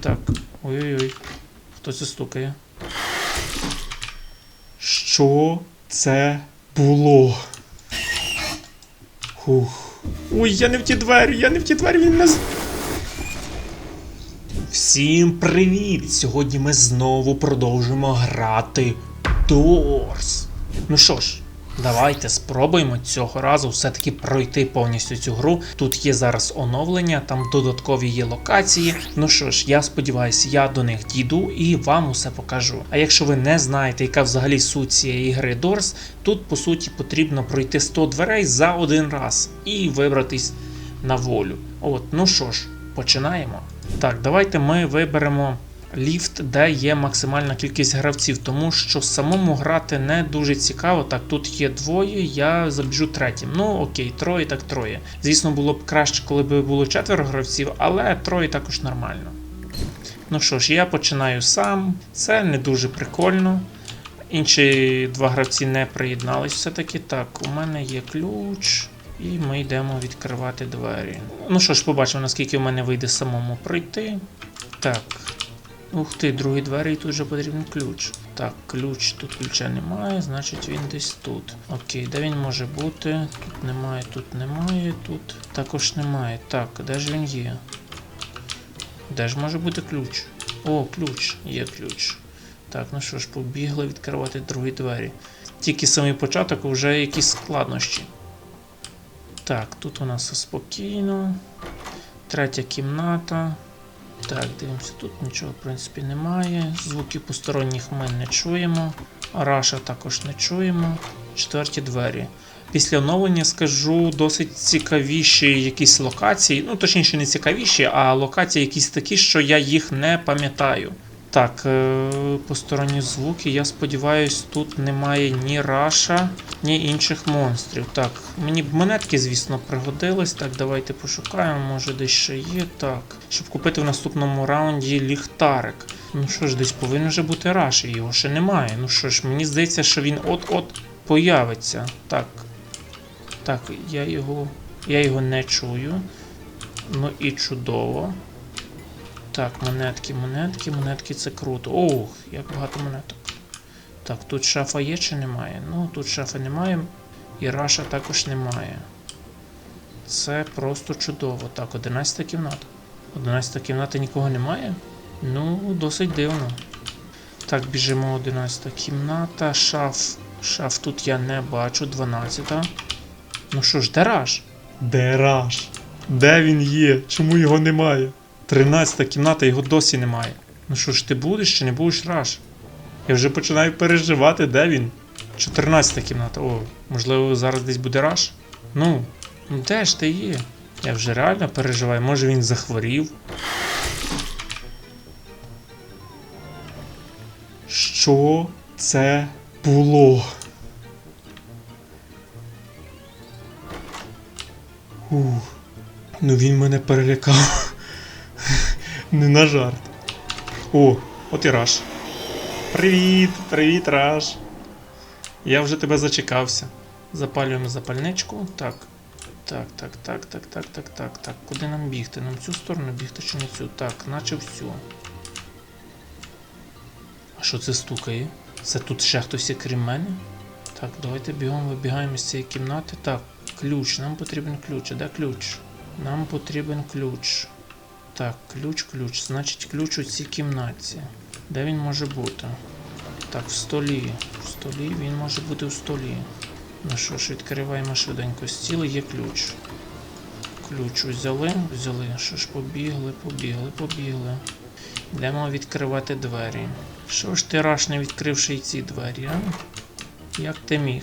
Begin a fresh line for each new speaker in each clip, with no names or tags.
Так. Ой-ой-ой. Хто це стукає? Що це було? Хух. Ой, я не в ті двері, я не в ті двері, він нас. Всім привіт! Сьогодні ми знову продовжимо грати Doors. Ну що ж, давайте спробуємо цього разу все-таки пройти повністю цю гру. Тут є зараз оновлення, там додаткові є локації. Ну що ж, я сподіваюся, я до них дійду і вам усе покажу. А якщо ви не знаєте, яка взагалі суть цієї гри Doors, тут по суті потрібно пройти 100 дверей за один раз і вибратись на волю. От, ну що ж, починаємо. Так, давайте ми виберемо ліфт, де є максимальна кількість гравців, тому що самому грати не дуже цікаво. Так, тут є двоє, я забіжу третім. Ну окей, троє так троє. Звісно, було б краще, коли б було четверо гравців, але троє також нормально. Ну що ж, я починаю сам. Це не дуже прикольно. Інші два гравці не приєднались все-таки. Так, у мене є ключ. І ми йдемо відкривати двері. Ну що ж, побачимо, наскільки в мене вийде самому пройти. Так. Ух ти, другі двері, і тут вже потрібен ключ. Так, ключ, тут ключа немає, значить він десь тут. Окей, де він може бути? Тут немає, тут немає, тут також немає. Так, де ж він є? Де ж може бути ключ? О, ключ, є ключ. Так, ну що ж, побігли відкривати другі двері. Тільки самий початок вже якісь складнощі. Так, тут у нас все спокійно. Третя кімната. Так, дивимося, тут нічого, в принципі, немає. Звуків посторонніх ми не чуємо. Раша також не чуємо. Четверті двері. Після оновлення скажу досить цікавіші якісь локації. Ну, точніше, не цікавіші, а локації якісь такі, що я їх не пам'ятаю. Так, е, посторонні звуки. Я сподіваюся, тут немає ні раша, ні інших монстрів. Так, мені б монетки, звісно, пригодились. Так, давайте пошукаємо, може десь ще є. Так. Щоб купити в наступному раунді ліхтарик. Ну що ж, десь повинен вже бути раш, і його ще немає. Ну що ж, мені здається, що він от-от появиться. Так. Так, я його. Я його не чую. Ну і чудово. Так, монетки, монетки, монетки це круто. Ох, як багато монеток. Так, тут шафа є чи немає? Ну, тут шафи немає. І раша також немає. Це просто чудово. Так, 11 кімната. 11 кімната нікого немає? Ну, досить дивно. Так, біжимо 11 кімната. Шаф. Шаф тут я не бачу. 12. Ну що ж, де раш? Де раш? Де він є? Чому його немає? 13 кімната, його досі немає. Ну що ж, ти будеш чи не будеш раш? Я вже починаю переживати, де він. 14 кімната. О, можливо, зараз десь буде раш? Ну, ну де ж ти є? Я вже реально переживаю, може він захворів. Що це було? Ух, ну він мене перелякав. Не на жарт. О, от і Раш. Привіт, привіт, Раш. Я вже тебе зачекався. Запалюємо запальничку. Так. Так, так, так, так, так, так, так, так. Куди нам бігти? Нам цю сторону бігти чи не цю? Так, наче всю. А що це стукає? Це тут ще хтось крім мене? Так, давайте бігом вибігаємо з цієї кімнати. Так, ключ, нам потрібен ключ. А де ключ? Нам потрібен ключ. Так, ключ, ключ. Значить, ключ у цій кімнаті. Де він може бути? Так, в столі. В столі він може бути в столі. Ну що ж, відкриваємо швиденько стіл, є ключ. Ключ взяли, взяли. Що ж, побігли, побігли, побігли. Йдемо відкривати двері. Що ж ти раш не відкривши і ці двері, а? Як ти міг?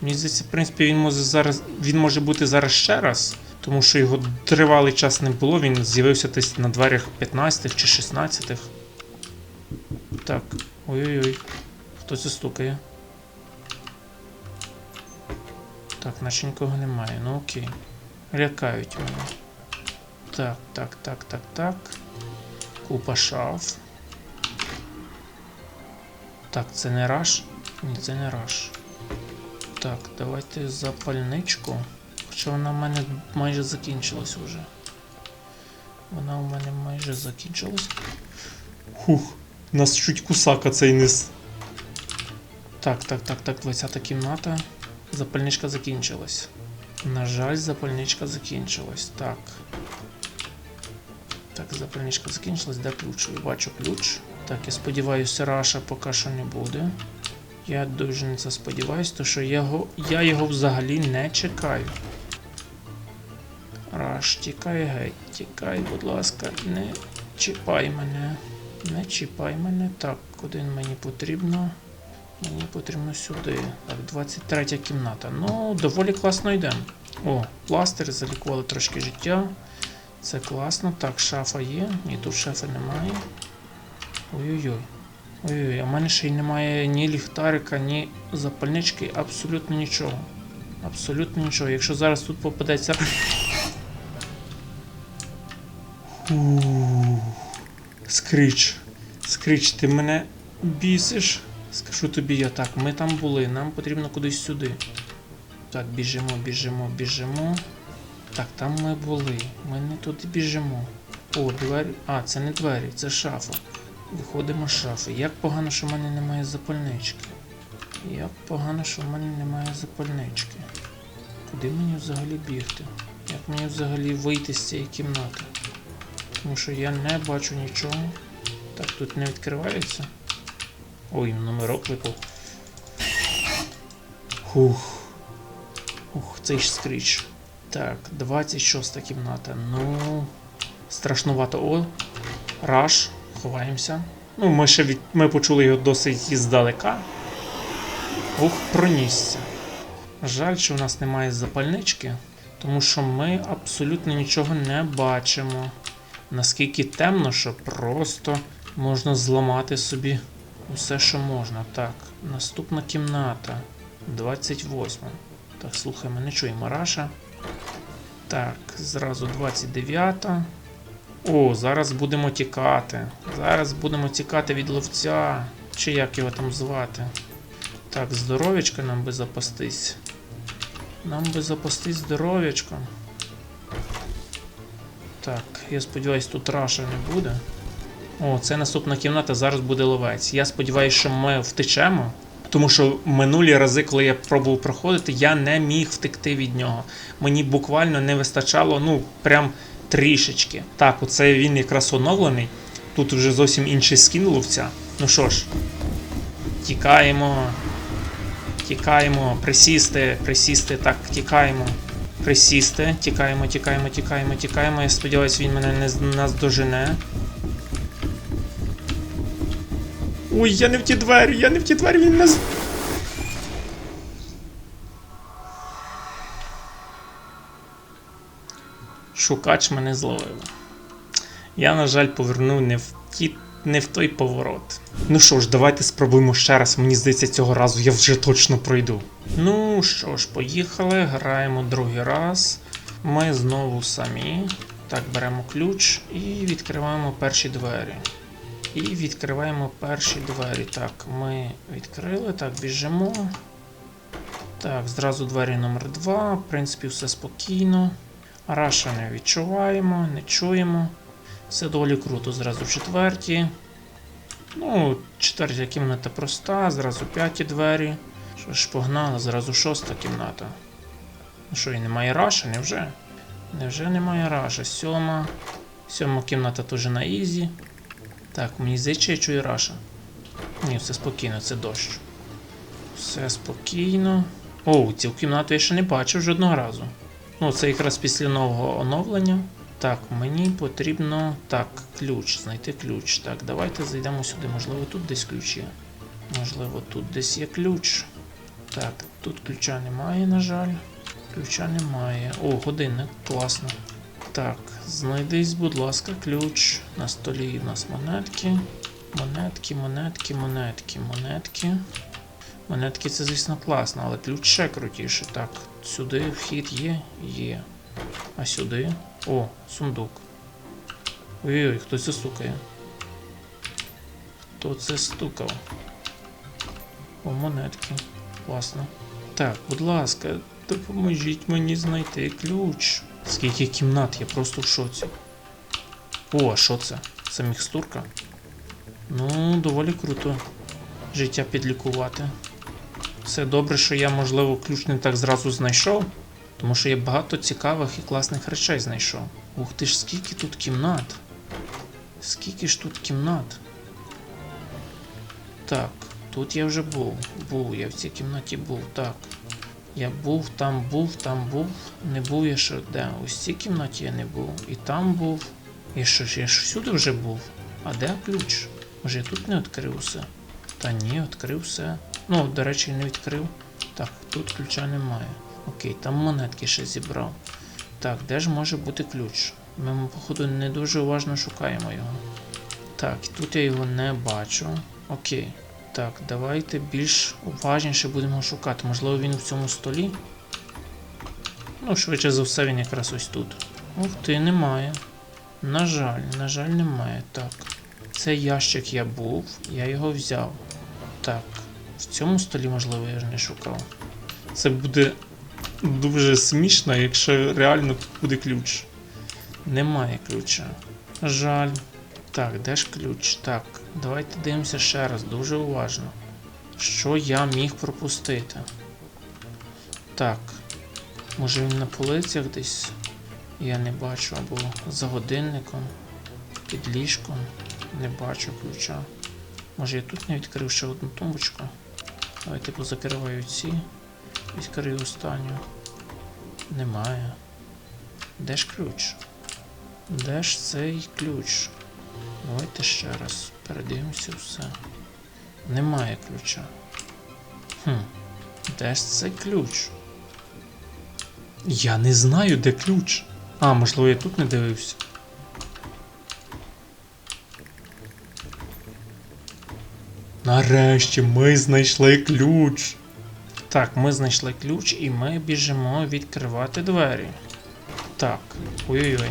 Мені здається, в принципі, він може зараз. Він може бути зараз ще раз. Тому що його тривалий час не було, він з'явився десь на дверях 15 чи 16. Так, ой-ой-ой. Хто це стукає? Так, наче нікого немає. Ну окей. Лякають мене. Так, так, так, так, так. Купа шаф. Так, це не раш? Ні, це не раш. Так, давайте запальничку. Хоча вона в мене майже закінчилась уже. Вона у мене майже закінчилась. Хух, нас чуть кусака цей низ. Так, так, так, так, 20 кімната. Запальничка закінчилась. На жаль, запальничка закінчилась. Так. Так, запальничка закінчилась, де ключ? Я бачу ключ. Так, я сподіваюся, Раша поки що не буде. Я дуже на це сподіваюся, тому що я його, я його взагалі не чекаю. Раш, тікай геть, тікай, будь ласка, не чіпай мене. Не чіпай мене. Так, куди мені потрібно? Мені потрібно сюди. Так, 23 кімната. Ну, доволі класно йдемо. О, пластир, залікували трошки життя. Це класно. Так, шафа є. Ні, тут шафи немає. Ой-ой-ой. Ой-ой, а в мене ще й немає ні ліхтарика, ні запальнички, абсолютно нічого. Абсолютно нічого. Якщо зараз тут попадеться. Скріч. Скріч, ти мене бісиш. Скажу тобі я так, ми там були, нам потрібно кудись сюди. Так, біжимо, біжимо, біжимо. Так, там ми були. Ми не туди біжимо. О, двері. А, це не двері, це шафа. Виходимо з шафи. Як погано, що в мене немає запальнички. Як погано, що в мене немає запальнички. Куди мені взагалі бігти? Як мені взагалі вийти з цієї кімнати? Тому що я не бачу нічого. Так, тут не відкривається. Ой, номерок випав. Хух. Ух, цей ж скріч. Так, 26 кімната. Ну. Страшнувато. О. Раш. Ховаємося. Ну, ми ще від... ми почули його досить іздалека. Ух, пронісся. Жаль, що у нас немає запальнички, тому що ми абсолютно нічого не бачимо. Наскільки темно, що просто можна зламати собі усе, що можна. Так, наступна кімната. 28. Так, слухай, ми не чуємо Раша. Так, зразу 29. О, зараз будемо тікати. Зараз будемо тікати від ловця. Чи як його там звати? Так, здоров'ячка нам би запастись. Нам би запастись здоров'ячком. Так, я сподіваюсь, тут раша не буде. О, це наступна кімната, зараз буде ловець. Я сподіваюся, що ми втечемо. Тому що минулі рази, коли я пробував проходити, я не міг втекти від нього. Мені буквально не вистачало, ну, прям трішечки. Так, оце він якраз оновлений. Тут вже зовсім інший скін ловця. Ну що ж, тікаємо. Тікаємо, присісти, присісти, так, тікаємо. Присісти, тікаємо, тікаємо, тікаємо, тікаємо. Я сподіваюся, він мене не нас дожене. Ой, я не в ті двері, я не в ті двері, він з. Шукач мене зловив. Я, на жаль, повернув не в ті, не в той поворот. Ну що ж, давайте спробуємо ще раз. Мені здається, цього разу я вже точно пройду. Ну що ж, поїхали, граємо другий раз. Ми знову самі. Так, беремо ключ і відкриваємо перші двері. І відкриваємо перші двері. Так, ми відкрили, так, біжимо. Так, зразу двері номер 2. В принципі, все спокійно. Раша не відчуваємо, не чуємо. Все доволі круто. Зразу четверті. Ну, четвертя кімната проста, зразу п'яті двері. Що ж, погнали, зразу шоста кімната. Ну що, і немає раша, невже? Невже немає раша? Сьома. Сьома кімната теж на ізі. Так, мені здається, я чую раша. Ні, все спокійно, це дощ. Все спокійно. О, цю кімнату я ще не бачив жодного разу. Ну, це якраз після нового оновлення. Так, мені потрібно. Так, ключ, знайти ключ. Так, давайте зайдемо сюди. Можливо, тут десь ключ є. Можливо, тут десь є ключ. Так, тут ключа немає, на жаль. Ключа немає. О, годинник, класно. Так, знайдись, будь ласка, ключ. На столі у нас монетки. Монетки, монетки, монетки, монетки. Монетки це, звісно, класно, але ключ ще крутіше. Так, сюди вхід є? Є. А сюди? О, сундук. Ой-ой, хто це стукає? Хто це стукав? О, монетки. Класно. Так, будь ласка, допоможіть мені знайти ключ. Скільки кімнат, я просто в шоці. О, а що це? Це мікстурка? Ну, доволі круто. Життя підлікувати. Все добре, що я, можливо, ключ не так зразу знайшов, тому що я багато цікавих і класних речей знайшов. Ух ти ж, скільки тут кімнат. Скільки ж тут кімнат? Так, тут я вже був. Був, я в цій кімнаті був, так. Я був, там був, там був. Не був я ще де. Ось в цій кімнаті я не був. І там був. І що ж, я ж всюди вже був. А де ключ? Може я тут не відкрив все? Та ні, відкрив все. Ну, до речі, не відкрив. Так, тут ключа немає. Окей, там монетки ще зібрав. Так, де ж може бути ключ? Ми, походу, не дуже уважно шукаємо його. Так, тут я його не бачу. Окей. Так, давайте більш уважніше будемо шукати. Можливо, він в цьому столі. Ну, швидше за все, він якраз ось тут. Ух ти, немає. На жаль, на жаль, немає. Так. Цей ящик я був, я його взяв. Так. В цьому столі, можливо, я ж не шукав. Це буде дуже смішно, якщо реально тут буде ключ. Немає ключа. Жаль. Так, де ж ключ? Так, давайте дивимося ще раз, дуже уважно. Що я міг пропустити? Так. Може він на полицях десь? Я не бачу, або за годинником, під ліжком. Не бачу ключа. Може я тут не відкрив ще одну тумбочку. Давайте позакриваю ці. Відкрию останню. Немає. Де ж ключ? Де ж цей ключ? Давайте ще раз передивимося все. Немає ключа. Хм. Де ж цей ключ? Я не знаю, де ключ. А, можливо, я тут не дивився. Нарешті ми знайшли ключ. Так, ми знайшли ключ і ми біжимо відкривати двері. Так, ой-ой-ой.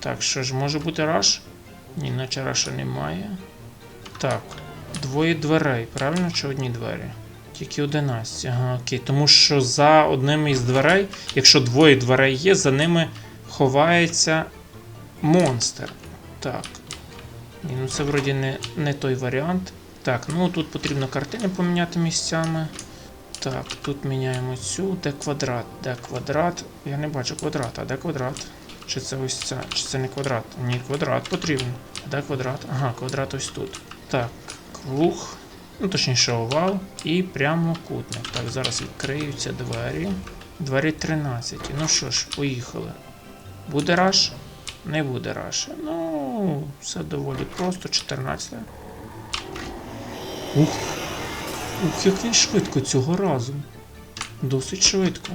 Так, що ж може бути раш? Ні, наче раша немає. Так, двоє дверей, правильно чи одні двері? Тільки 11. Ага, окей. Тому що за одним із дверей, якщо двоє дверей є, за ними ховається монстр. Так. Ні, ну це вроді не, не той варіант. Так, ну тут потрібно картини поміняти місцями. Так, тут міняємо цю. Де квадрат? Де квадрат? Я не бачу квадрата. Де квадрат? Чи це ось ця? Чи це не квадрат? Ні, квадрат потрібен. Де квадрат? Ага, квадрат ось тут. Так, круг. Ну, точніше, овал. І прямокутник. Так, зараз відкриються двері. Двері 13. Ну що ж, поїхали. Буде раш? Не буде раш. Ну, все доволі просто. 14. Ух. Ух, як він швидко цього разу. Досить швидко.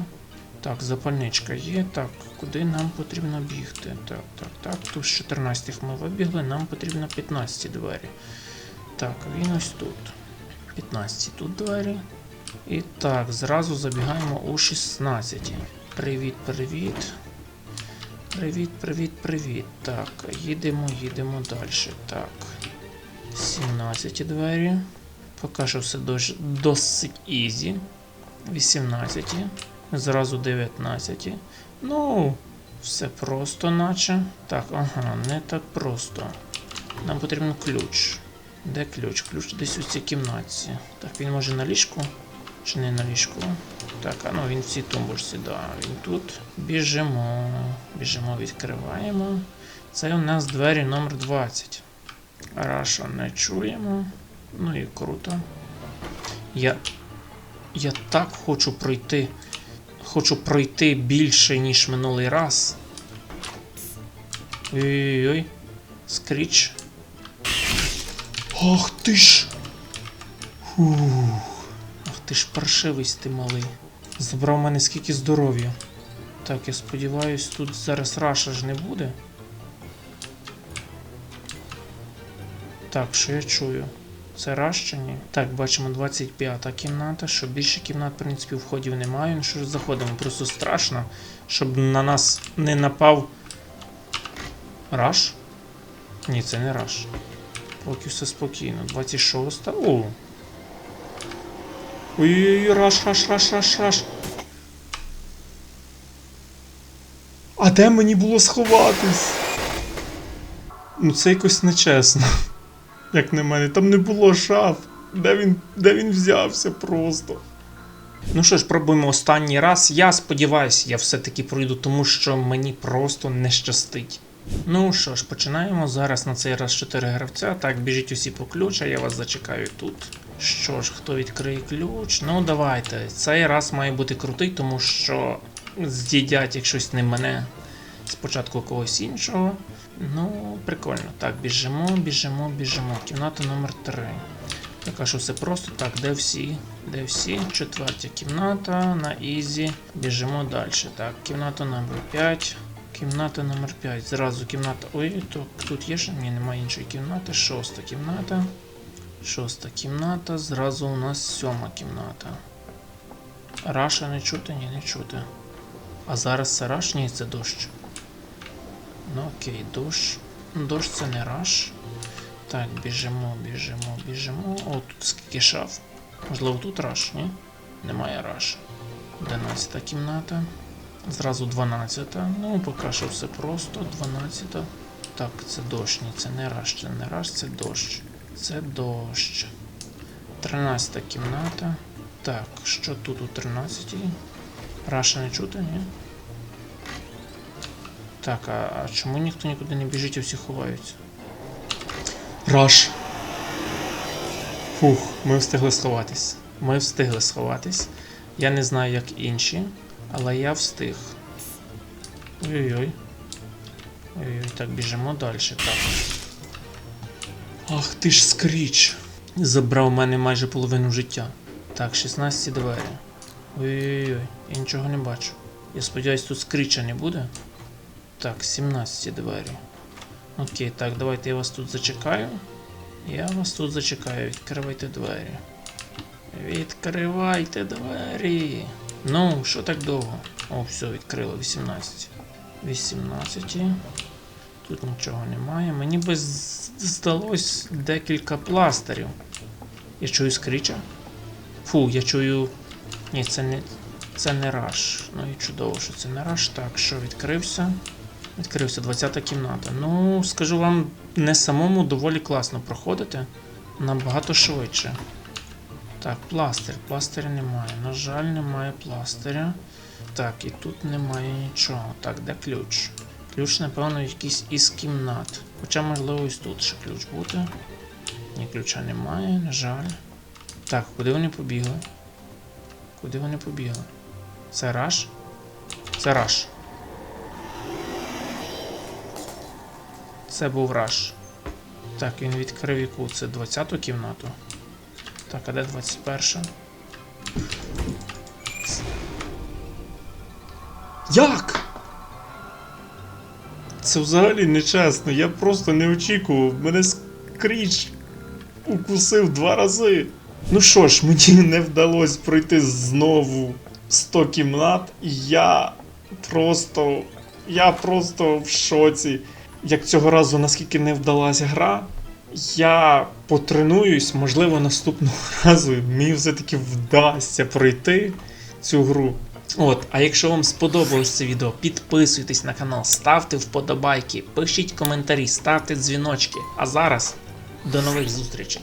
Так, запальничка є. Так, куди нам потрібно бігти? Так, так, так. Тут з 14 ми вибігли, нам потрібно 15 двері. Так, він ось тут. 15 тут двері. І так, зразу забігаємо у 16. Привіт, привіт. Привіт, привіт, привіт. Так, їдемо, їдемо далі. Так. 17 двері. Поки що все досить ізі. 18. Зразу 19. Ну, все просто, наче. Так, ага, не так просто. Нам потрібен ключ. Де ключ? Ключ десь у цій кімнатці. Так, він може на ліжку? Чи не на ліжку? Так, а ну він в цій тумбочці, да, він тут. Біжимо. Біжимо, відкриваємо. Це у нас двері номер 20. Раша не чуємо. Ну і круто. Я. Я так хочу пройти. Хочу пройти більше, ніж минулий раз. Ой-ой-ой. Скріч. Ах ти ж! Фух. Ах ти ж паршивий ти малий. Забрав мене скільки здоров'я. Так, я сподіваюсь, тут зараз раша ж не буде. Так, що я чую? Це раш чи ні? Так, бачимо 25-та кімната, що більше кімнат, в принципі, входів немає. Ну що ж заходимо? Просто страшно, щоб на нас не напав. Раш? Ні, це не раш. Поки все спокійно. 26. О. Ой-ой-ой, раш, раш, раш, раш, раш. А де мені було сховатись? Ну це якось нечесно. Як на мене, там не було шаф. Де він, де він взявся просто. Ну що ж, пробуємо останній раз. Я сподіваюся, я все-таки пройду, тому що мені просто не щастить. Ну що ж, починаємо. Зараз на цей раз 4 гравця. Так, біжіть усі по ключ, а я вас зачекаю тут. Що ж, хто відкриє ключ? Ну давайте. Цей раз має бути крутий, тому що з'їдять, як щось не мене. Спочатку когось іншого. Ну, прикольно. Так, біжимо, біжимо, біжимо. Кімната номер 3. Така що все просто. Так, де всі? Де всі? Четвертя кімната на Ізі. Біжимо далі. Так, кімната номер 5. Кімната номер 5. Зразу кімната. Ой, то тут є ще? Ні, немає іншої кімнати. Шоста кімната. Шоста кімната. Зразу у нас сьома кімната. Раша не чути? Ні, не чути. А зараз це раш? Ні, це дощ. Ну окей, дощ. Дощ це не раш. Так, біжимо, біжимо, біжимо. О, тут скільки шаф. Можливо, тут раш, ні? Немає раш. 11 кімната. Зразу 12. Ну, поки що все просто. 12. Так, це дощ, ні, це не раш, це не раш, це дощ. Це дощ. 13 кімната. Так, що тут у 13? Раша не чути, ні? Так, а, а чому ніхто нікуди не біжить, а всі ховаються? Раш. Фух, ми встигли сховатись. Ми встигли сховатись. Я не знаю, як інші, але я встиг. Ой-ой-ой. Ой-ой, так, біжимо далі. Так. Ах ти ж скріч. Забрав у мене майже половину життя. Так, 16 двері. Ой-ой-ой, я нічого не бачу. Я сподіваюсь, тут скріча не буде. Так, 17 двері. Окей, так, давайте я вас тут зачекаю. Я вас тут зачекаю. Відкривайте двері. Відкривайте двері. Ну, що так довго? О, все, відкрило 18. 18. Тут нічого немає. Мені би здалось декілька пластирів. Я чую скріча. Фу, я чую. Ні, це не. Це не раш. Ну і чудово, що це не раш. Так, що відкрився? Відкрився 20 кімната. Ну, скажу вам, не самому доволі класно проходити. Набагато швидше. Так, пластир. Пластиря немає. На жаль, немає пластиря. Так, і тут немає нічого. Так, де ключ? Ключ, напевно, якийсь із кімнат. Хоча, можливо, ось тут ще ключ буде. Ні, ключа немає, на жаль. Так, куди вони побігли? Куди вони побігли? Це раш? Це раш. Це був раш. Так, він відкрив яку? Це 20-ту кімнату. Так, а де 21? Як? Це взагалі нечесно. Я просто не очікував. Мене скріч укусив два рази. Ну що ж, мені не вдалося пройти знову 100 кімнат, і я просто. Я просто в шоці. Як цього разу наскільки не вдалася гра, я потренуюсь, можливо, наступного разу мені все-таки вдасться пройти цю гру. От, а якщо вам сподобалось це відео, підписуйтесь на канал, ставте вподобайки, пишіть коментарі, ставте дзвіночки. А зараз до нових зустрічей!